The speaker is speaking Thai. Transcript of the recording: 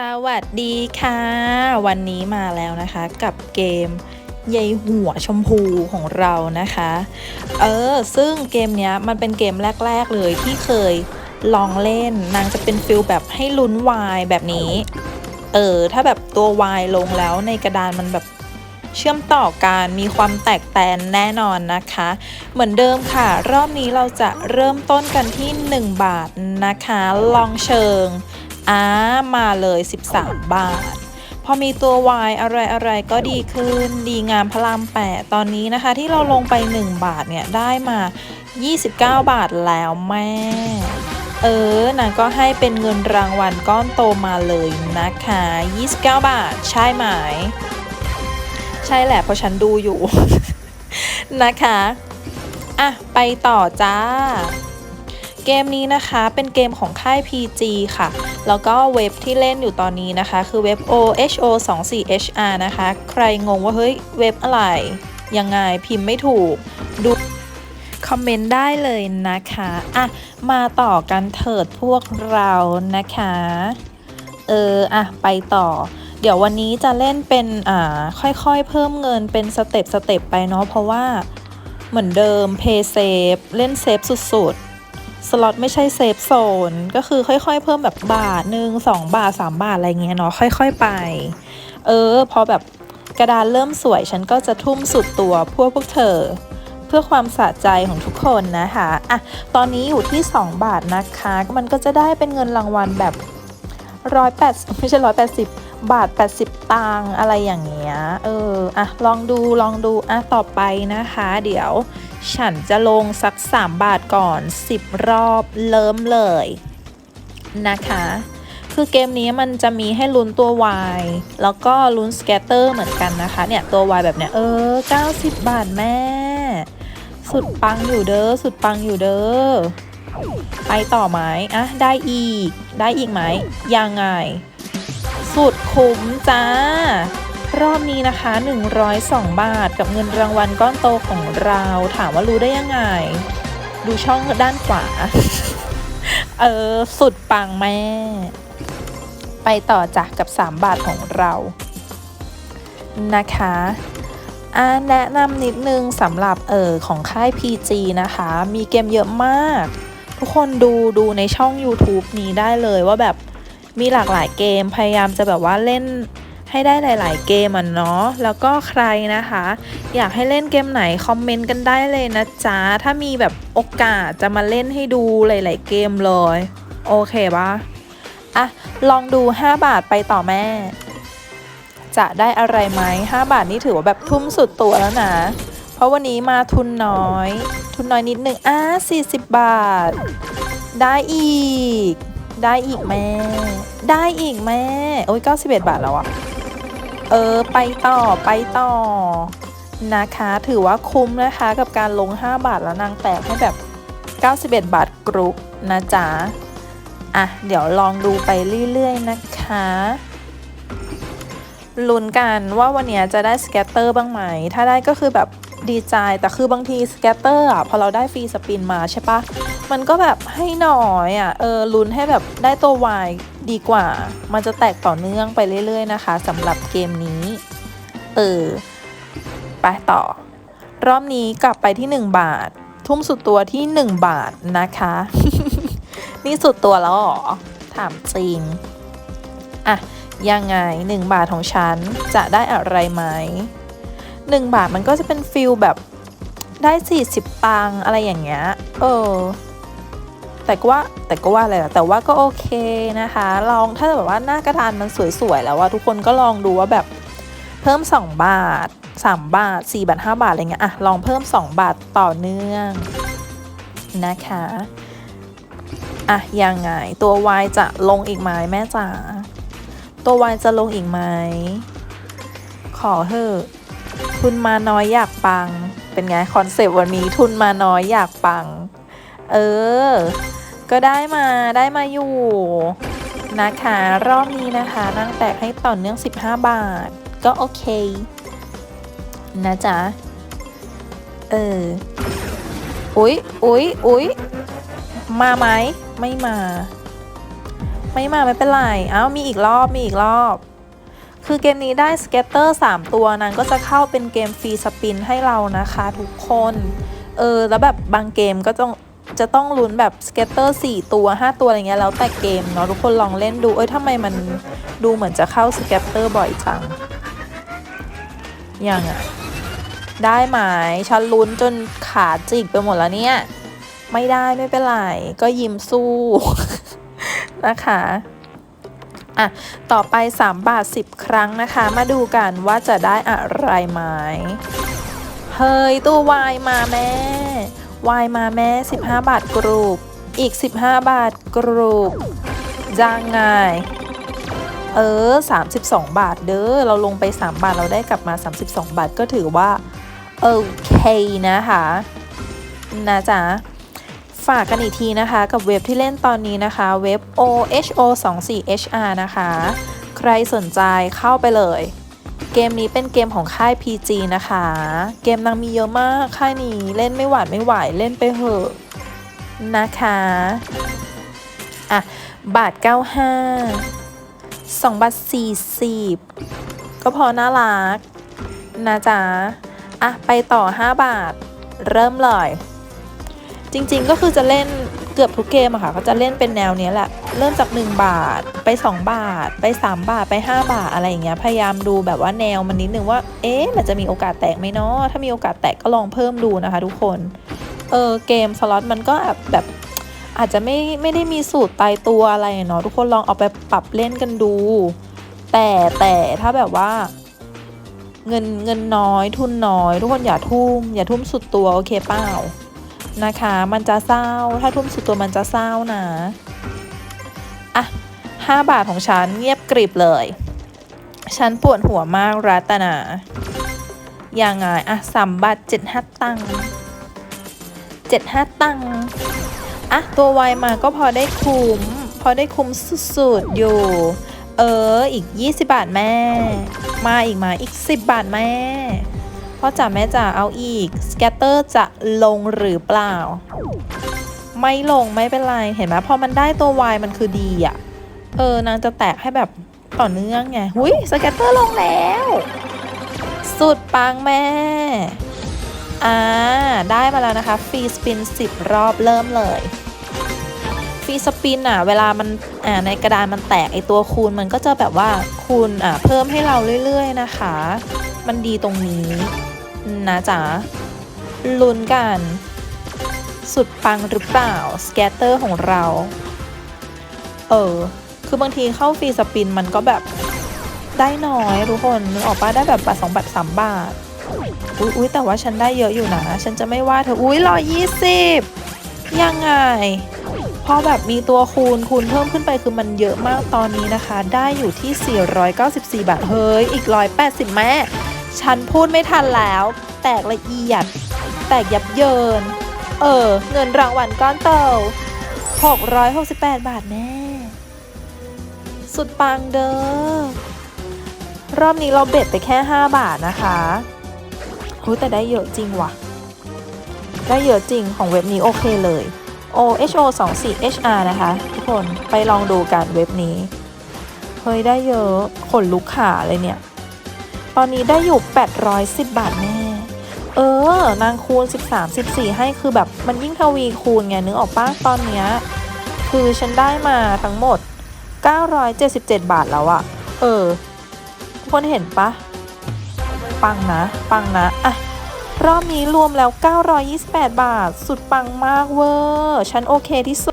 สวัสดีค่ะ วันนี้มาแล้วนะคะ กับเกมยายหัวชมพูของเรานะคะ เออ ซึ่งเกมเนี้ยมันเป็นเกมแรก ๆ เลยที่เคยลองเล่น นางจะเป็นฟิลแบบให้ลุ้นวายแบบนี้ เออ ถ้าแบบตัววายลงแล้วในกระดานมันแบบเชื่อมต่อกันมีความแตกแตนแน่นอนนะคะ เหมือนเดิมค่ะ รอบนี้เราจะเริ่มต้นกันที่ 1 บาทนะคะ ลองเชิง อ่ามาเลย 13 บาท พอมีตัว Y อะไรอะไรก็ดีขึ้น ดีงามพระรามแปดตอนนี้นะคะ ที่เราลงไป 1 บาทเนี่ย ได้มา 29 บาทแล้วแม่ เออนางก็ให้เป็นเงินรางวัลก้อนโตมาเลยนะคะ 29 บาท ใช่ไหม ใช่แหละเพราะฉันดูอยู่ นะคะ อะ ไปต่อจ้า เกมนี้นะคะเป็นเกมของค่าย PG ค่ะ แล้วก็เว็บที่เล่นอยู่ตอนนี้นะคะ คือเว็บ OHO 2 4 HR นะคะ ใครงงว่าเฮ้ยเว็บอะไร ยังไงพิมพ์ไม่ถูก ดูคอมเมนต์ได้เลยนะคะ อะ มาต่อกันเถิดพวกเรานะคะ เออ อะ ไปต่อ เดี๋ยววันนี้จะเล่นเป็น อ่า ค่อยๆ เพิ่มเงินเป็นสเต็ปสเต็ปไปเนาะ เพราะว่าเหมือนเดิม Pay Safe เล่นเซฟสุดๆ สล็อตไม่ใช่เซฟโซน ก็คือค่อย ๆ เพิ่มแบบบาทหนึ่งสองบาทสามบาทอะไรเงี้ยเนาะค่อย ๆไป เออ พอแบบกระดานเริ่มสวยฉันก็จะทุ่มสุดตัวพวกพวกเธอ เพื่อความสะใจของทุกคนนะคะอะตอนนี้อยู่ที่ 2 บาทนะคะ มันก็จะได้เป็นเงินรางวัลแบบร้อยแปดไม่ใช่ร้อยแปดสิบ บาท 80 ตังอะไรอย่างเงี้ย เออ อะ ลองดู ลองดู อะ ต่อไปนะคะ เดี๋ยว ฉันจะลงสัก 3 บาทก่อน 10 รอบเริ่มเลยนะคะ คือเกมนี้มันจะมีให้ลุ้นตัว Y แล้วก็ลุ้นสแกตเตอร์เหมือนกันนะคะ เนี่ย ตัว Y แบบเนี้ย เออ 90 บาทแม่ สุดปังอยู่เด้อ สุดปังอยู่เด้อ ไปต่อไหมอะ ได้อีก ได้อีกไหมยังไง สุดคุ้มจ้า รอบนี้นะคะ 102 บาทกับเงินรางวัลก้อนโตของเราถามว่ารู้ได้ยังไง ดูช่องด้านขวา เออ สุดปังแม่ ไปต่อจากกับ 3 บาทของเรา นะคะอ่าแนะนำนิดนึงสำหรับเออของค่าย PG นะคะ มีเกมเยอะมาก ทุกคนดูดูในช่อง YouTube นี้ได้เลยว่าแบบ มีหลากหลายเกมพยายามจะแบบว่าเล่นให้ได้หลาย ๆ เกมอะเนาะ แล้วก็ใครนะคะ อยากให้เล่นเกมไหน คอมเมนต์กันได้เลยนะจ๊ะ ถ้ามีแบบโอกาสจะมาเล่นให้ดูหลาย ๆ เกมเลย โอเคปะอะ ลองดู 5 บาทไปต่อแม่ จะได้อะไรไหม5บาทนี่ถือว่าแบบทุ่มสุดตัวแล้วนะ เพราะวันนี้มาทุนน้อย ทุนน้อยนิดนึงอะ40 บาท ได้อีก ได้อีกแม่ ได้อีกแม่ โอ้ย91 บาทแล้วอะเออ ไปต่อไปต่อนะคะ ถือว่าคุ้มนะคะกับการลง 5 บาทแล้วนางแตกให้แบบ 91 บาทกรุ๊ปนะจ๊ะ อะ เดี๋ยวลองดูไปเรื่อยๆนะคะลุ้นกันว่าวันนี้จะได้สแกตเตอร์บ้างไหม ถ้าได้ก็คือแบบ ดีใจ แต่คือบางทีสแกตเตอร์อะพอเราได้ฟรีสปินมาใช่ปะมันก็แบบให้น้อยอะเออลุ้นให้แบบได้ตัววายดีกว่า มันจะแตกต่อเนื่องไปเรื่อย ๆ นะคะสำหรับเกมนี้ เออ ไปต่อ รอบนี้กลับไปที่ 1 บาท ทุ่มสุดตัวที่ 1 บาทนะคะ นี่สุดตัวแล้วหรอ ถามจริง อะ ยังไง 1 บาทของฉันจะได้อะไรไหม 1 บาทมันก็จะเป็นฟิลแบบได้ 40 ตังอะไรอย่างเงี้ย เออ แต่ก็ว่าแต่ก็ว่าอะไรล่ะ แต่ว่าก็โอเคนะคะ ลองถ้าแบบว่าหน้ากระดานมันสวยๆแล้วว่าทุกคนก็ลองดูว่าแบบเพิ่ม 2 บาท 3 บาท 4 บาท 5 บาทอะไรเงี้ย อะ ลองเพิ่ม 2 บาทต่อเนื่องนะคะ อะ ยังไง ตัว Y จะลงอีกไหมแม่จ๋า ตัววายจะลงอีกไหม ขอเถอะ ทุนมาน้อยอยากปัง เป็นไงคอนเซปต์วันนี้ทุนมาน้อยอยากปัง เออ ก็ได้มาได้มาอยู่นะคะ รอบนี้นะคะนั่งแตกให้ต่อเนื่อง 15 บาท ก็โอเค นะจ๊ะ เออ อุ๊ยอุ๊ยอุ๊ยมาไหม ไม่มา ไม่มาไม่เป็นไร เอ้ามีอีกรอบมีอีกรอบ คือเกมนี้ได้สเก็ตเตอร์3ตัวนั้นก็จะเข้าเป็นเกมฟรีสปินให้เรานะคะทุกคน เออแล้วแบบบางเกมก็ต้องจะต้องลุ้นแบบสเก็ตเตอร์4ตัว 5 ตัวอะไรเงี้ยแล้วแต่เกมเนาะทุกคนลองเล่นดู เอ้ยทำไมมันดูเหมือนจะเข้าสเก็ตเตอร์บ่อยจัง ยังอะได้ไหมฉันลุ้นจนขาจิกไปหมดแล้วเนี่ย ไม่ได้ไม่เป็นไร ก็ยิ้มสู้นะคะ อะ ต่อไป 3 บาท 10 ครั้งนะคะ มาดูกันว่าจะได้อะไรไหม เฮ้ยตัววายมาแม่ วายมาแม่ 15 บาทกรูป อีก 15 บาทกรูปจ้างไงเออ 32 บาทเด้อ เราลงไป 3 บาทเราได้กลับมา 32 บาทก็ถือว่า โอเคนะคะ นะจ๊ะ ฝากกันอีกทีนะคะกับเว็บที่เล่นตอนนี้นะคะ เว็บ oho 2 4 hr นะคะ ใครสนใจเข้าไปเลย เกมนี้เป็นเกมของค่าย PG นะคะ เกมนางมีเยอะมากค่ายนี้เล่นไม่หวาดไม่ไหวเล่นไปเหอะนะคะอะบาท 95 2บาท40 ก็พอน่ารักนะจ๊ะอะไปต่อ 5 บาท เริ่มเลย จริงๆก็คือจะเล่นเกือบทุกเกมอะค่ะก็จะเล่นเป็นแนวเนี้ยแหละ เริ่มจาก 1 บาทไป 2 บาท ไป 3 บาทไป 5 บาทอะไรอย่างเงี้ยพยายามดูแบบว่าแนวมันนิดนึงว่า เอ๊ะมันจะมีโอกาสแตกไหมเนาะถ้ามีโอกาสแตกก็ลองเพิ่มดูนะคะ ทุกคนเออเกมสล็อตมันก็แบบอาจจะไม่ไม่ได้มีสูตรตายตัวอะไรเนาะทุกคนลองเอาไปปรับเล่นกันดู แต่แต่ถ้าแบบว่า เงินเงินน้อยทุนน้อย ทุกคนอย่าทุ่ม อย่าทุ่มสุดตัวโอเคเปล่า นะคะ มันจะเศร้า ถ้าทุ่มสุดตัวมันจะเศร้านะ อะห้าบาทของฉันเงียบกริบเลย ฉันปวดหัวมากรัตนายังไงอะสามบาทเจ็ดห้าตังค์เจ็ดห้าตังค์อะตัววายมาก็พอได้คุ้ม พอได้คุ้มสุดๆอยู่ เออ อีก 20 บาทแม่ มาอีกมาอีก 10 บาทแม่ พ่อจ๋าแม่จ๋าเอาอีกสแกตเตอร์จะลงหรือเปล่า ไม่ลงไม่เป็นไร เห็นไหมพอมันได้ตัว Y มันคือดีอะเออนางจะแตกให้แบบต่อเนื่องไงหุยสแกตเตอร์ลงแล้ว สุดปังแม่ อ่า ได้มาแล้วนะคะฟรีสปิน 10 รอบเริ่มเลยฟรีสปินอะเวลามันอ่าในกระดานมันแตกไอตัวคูณมันก็จะแบบว่าคูณอ่าเพิ่มให้เราเรื่อยๆนะคะ มันดีตรงนี้ นะจ๊ะ ลุ้นกัน สุดปังหรือเปล่า สแกตเตอร์ของเรา เออ คือบางทีเข้าฟรีสปินมันก็แบบได้น้อยทุกคนนึกออกปะได้แบบบาทสองบาทสามบาท อุ๊ยอุ๊ยแต่ว่าฉันได้เยอะอยู่นะ ฉันจะไม่ว่าเธอ อุ๊ยร้อยยี่สิบยังไง พอแบบมีตัวคูณคูณเพิ่มขึ้นไปคือมันเยอะมากตอนนี้นะคะ ได้อยู่ที่ 494 บาท เฮ้ย อีก 180 แม่ ฉันพูดไม่ทันแล้ว แตกละเอียด แตกยับเยิน เออ เงินรางวัลก้อนโต668 บาทแม่สุดปังเด้อ รอบนี้เราเบ็ดไปแค่ 5 บาทนะคะโอ้แต่ได้เยอะจริงว่ะ ได้เยอะจริงของเว็บนี้โอเคเลย oho 2 4 hr นะคะ ทุกคนไปลองดูกันเว็บนี้ เฮ้ยได้เยอะขนลุกขาเลยเนี่ย ตอนนี้ได้อยู่ 810 บาทแน่เออ นางคูณ 13 14 ให้คือแบบมันยิ่งทวีคูณไงนึกออกป้าตอนเนี้ยคือฉันได้มาทั้งหมด 977 บาทแล้วอะเออ ทุกคนเห็นปะปังนะ ปังนะอะรอบนี้รวมแล้ว 928 บาท สุดปังมากเวอร์ ฉันโอเคที่สุด